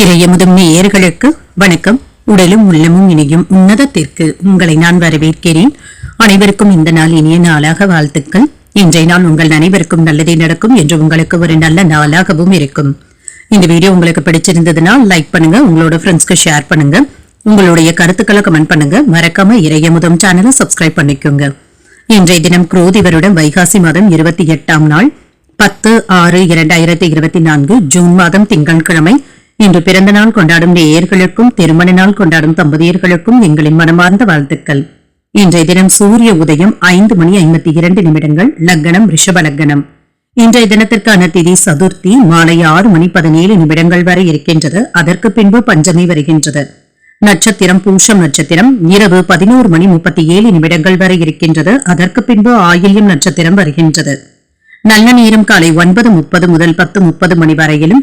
இறையமுதும் நேயர்களுக்கு வணக்கம். உடலும் உள்ளமும் இணையும் உன்னதத்திற்கு உங்களை நான் வரவேற்கிறேன். அனைவருக்கும் இந்த நாள் இனிய நாளாக வாழ்த்துக்கள். இன்றைய நாள் உங்கள் அனைவருக்கும் நல்லதே நடக்கும் என்று உங்களுக்கு ஒரு நல்ல நாளாகவும் இருக்கும். இந்த வீடியோ உங்களுக்கு பிடிச்சிருந்ததுன்னா லைக் பண்ணுங்க உங்களோட ஃப்ரெண்ட்ஸ்க்கு ஷேர் பண்ணுங்க. உங்களுடைய கருத்துக்களை கமெண்ட் பண்ணுங்க. மறக்காம இறையமுதம் சேனலை சப்ஸ்கிரைப் பண்ணிக்கோங்க. இன்றைய தினம் குரோதி வருடம் வைகாசி மாதம் இருபத்தி எட்டாம் நாள். பத்து ஆறு இரண்டாயிரத்தி இருபத்தி நான்கு ஜூன் மாதம் திங்கட்கிழமை இன்று பிறந்த நாள் கொண்டாடும் நேயர்களுக்கும் திருமண நாள் கொண்டாடும் தம்பதியர்களுக்கும் எங்களின் மனமார்ந்த வாழ்த்துக்கள். இன்றைய தினம் சூரிய உதயம் ஐந்து மணி ஐம்பத்தி இரண்டு நிமிடங்கள் லக்னம் ரிஷப லக்னம். இன்றைய தினத்திற்கான திதி சதுர்த்தி மாலை ஆறு மணி பதினேழு நிமிடங்கள் வரை இருக்கின்றது. அதற்கு பின்பு பஞ்சமி வருகின்றது. நட்சத்திரம் பூஷம் நட்சத்திரம் இரவு பதினோரு மணி முப்பத்தி ஏழு நிமிடங்கள் வரை இருக்கின்றது. அதற்கு பின்பு ஆயில்யம் நட்சத்திரம் வருகின்றது. நல்ல நேரம் காலை ஒன்பது முப்பது முதல் பத்து முப்பது மணி வரையிலும்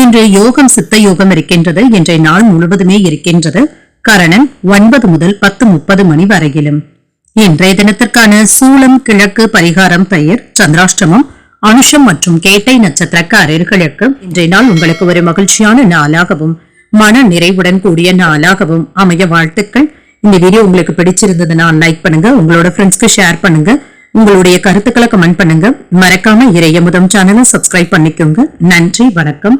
இன்று யோகம் சித்த யோகம் இருக்கின்றது இன்றைய நாள் முழுவதுமே இருக்கின்றது. கரணன் ஒன்பது முதல் பத்து முப்பது மணி வரையிலும். இன்றைய தினத்திற்கான சூலம் கிழக்கு பரிகாரம் பெயர் சந்திராஷ்டமம் அனுஷம் மற்றும் கேட்டை நட்சத்திரக்காரர்களுக்கு இன்றைய நாள் உங்களுக்கு ஒரு மகிழ்ச்சியான நாளாகவும் மன நிறைவுடன் கூடிய நாளாகவும் அமைய வாழ்த்துக்கள். இந்த வீடியோ உங்களுக்கு பிடிச்சிருந்ததுன்னா லைக் பண்ணுங்க உங்களோட ஃப்ரெண்ட்ஸ்க்கு ஷேர் பண்ணுங்க உங்களுடைய கருத்துக்களை கமெண்ட் பண்ணுங்க. மறக்காம இறைய முதம் சேனலை சப்ஸ்கிரைப் பண்ணிக்கோங்க. நன்றி வணக்கம்.